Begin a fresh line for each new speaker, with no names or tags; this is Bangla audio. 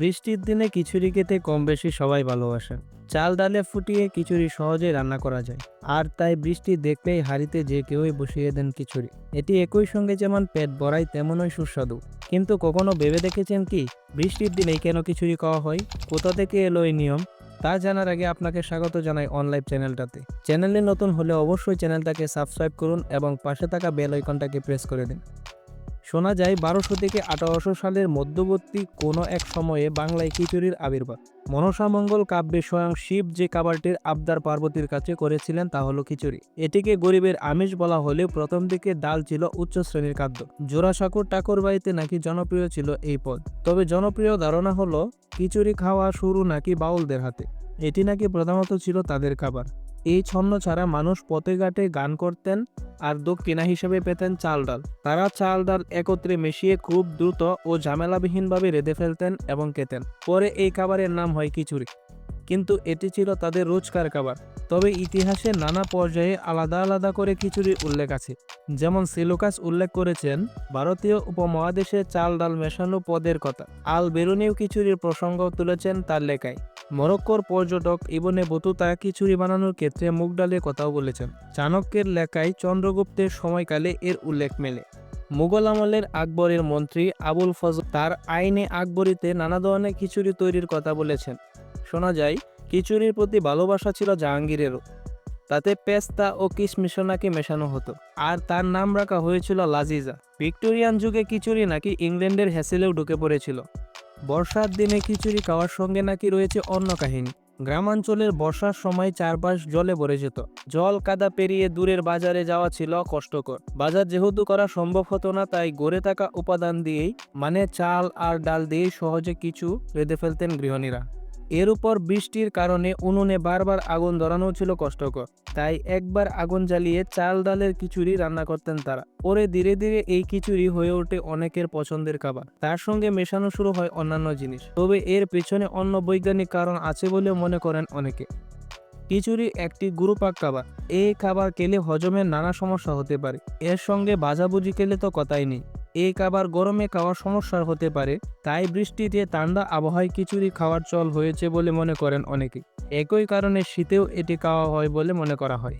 বৃষ্টির দিনে খিচুড়ি খেতে কম বেশি সবাই ভালোবাসেন। চাল ডালে ফুটিয়ে খিচুড়ি সহজেই রান্না করা যায়। আর তাই বৃষ্টি দেখলেই হাঁড়িতে যে কেউই বসিয়ে দেন খিচুড়ি। এটি একই সঙ্গে যেমন পেট ভরাই তেমনই সুস্বাদু। কিন্তু কখনো ভেবে দেখেছেন কি, বৃষ্টির দিনেই কেন খিচুড়ি খাওয়া হয়? কোথা থেকে এলো এই নিয়ম? তা জানার আগে আপনাকে স্বাগত জানাই অনলাইন চ্যানেলটাতে। চ্যানেলে নতুন হলে অবশ্যই চ্যানেলটাকে সাবস্ক্রাইব করুন এবং পাশে থাকা বেল আইকনটাকে প্রেস করে দিন। শোনা যায়, বারোশো থেকে আঠারোশো সালের মধ্যবর্তী কোনো এক সময়ে বাংলায় খিচুড়ির আবির্ভাব। মনসামঙ্গল কাব্যে স্বয়ং শিব যে খাবারটির আবদার পার্বতীর কাছে করেছিলেন তা হলো খিচুড়ি। এটিকে গরিবের আমিষ বলা হলেও প্রথম দিকে ডাল ছিল উচ্চ শ্রেণির খাদ্য। জোড়াসাঁকুর ঠাকুর বাড়িতে নাকি জনপ্রিয় ছিল এই পদ। তবে জনপ্রিয় ধারণা হলো, খিচুড়ি খাওয়া শুরু নাকি বাউলদের হাতে। এটি নাকি প্রধানত ছিল তাদের খাবার। এই ছন্ন ছাড়া মানুষ পথে ঘাটে গান করতেন আর দক্ষিণা হিসেবে পেতেন চাল ডাল। তারা চাল ডাল একত্রে মিশিয়ে খুব দ্রুত ও ঝামেলাবিহীনভাবে রেঁধে ফেলতেন এবং খেতেন পরে এই খাবারের নাম হয় খিচুড়ি। কিন্তু এটি ছিল তাদের রোজকার খাবার। তবে ইতিহাসে নানা পর্যায়ে আলাদা আলাদা করে খিচুড়ির উল্লেখ আছে। যেমন সিলোকাস উল্লেখ করেছেন, ভারতীয় উপমহাদেশে চাল ডাল মেশানো পদের কথা। আল বেরুনিও খিচুড়ির প্রসঙ্গ তুলেছেন তার লেখায়। মরক্কোর পর্যটক ইবনে বতুতা খিচুড়ি বানানোর ক্ষেত্রে মুগ ডালের কথাও বলেছেন। চাণক্যের লেখায় চন্দ্রগুপ্তের সময়কালে এর উল্লেখ মেলে। মুঘল আমলের আকবরের মন্ত্রী আবুল ফজল তার আইনে আকবরীতে নানা ধরনের খিচুড়ি তৈরির কথা বলেছেন। শোনা যায়, খিচুড়ির প্রতি ভালোবাসা ছিল জাহাঙ্গীরেরও। তাতে পেস্তা ও কিশমিশও নাকি মেশানো হতো। আর তার নাম রাখা হয়েছিল লাজিজা। ভিক্টোরিয়ান যুগে খিচুড়ি নাকি ইংল্যান্ডের হ্যাসেলেও ঢুকে পড়েছিল। বর্ষার দিনে খিচুড়ি খাওয়ার সঙ্গে নাকি রয়েছে অন্য কাহিনী। গ্রামাঞ্চলের বর্ষার সময় চারপাশ জলে ভরে যেত। জল কাদা পেরিয়ে দূরের বাজারে যাওয়া ছিল কষ্টকর। বাজার যেহেতু করা সম্ভব হতো না, তাই গড়ে থাকা উপাদান দিয়েই মানে চাল আর ডাল দিয়েই সহজে কিছু বেঁধে ফেলতেন গৃহিণীরা। এর উপর বৃষ্টির কারণে উনুনে বারবার আগুন ধরানো ছিল কষ্টকর। তাই একবার আগুন জ্বালিয়ে চাল ডালের খিচুড়ি রান্না করতেন তারা। পরে ধীরে ধীরে এই খিচুড়ি হয়ে ওঠে অনেকের পছন্দের খাবার। তার সঙ্গে মেশানো শুরু হয় অন্যান্য জিনিস। তবে এর পেছনে অন্য বৈজ্ঞানিক কারণ আছে বলে মনে করেন অনেকে। খিচুড়ি একটি গুরুপাক খাবার। এই খাবার খেলে হজমের নানা সমস্যা হতে পারে। এর সঙ্গে ভাজাভুজি খেলে তো কথাই নেই। এই খাবার গরমে খাওয়ার সমস্যার হতে পারে, তাই বৃষ্টিতে ঠান্ডা আবহাওয়ায় খিচুড়ি খাওয়ার চল হয়েছে বলে মনে করেন অনেকে। একই কারণে শীতেও এটি খাওয়া হয় বলে মনে করা হয়।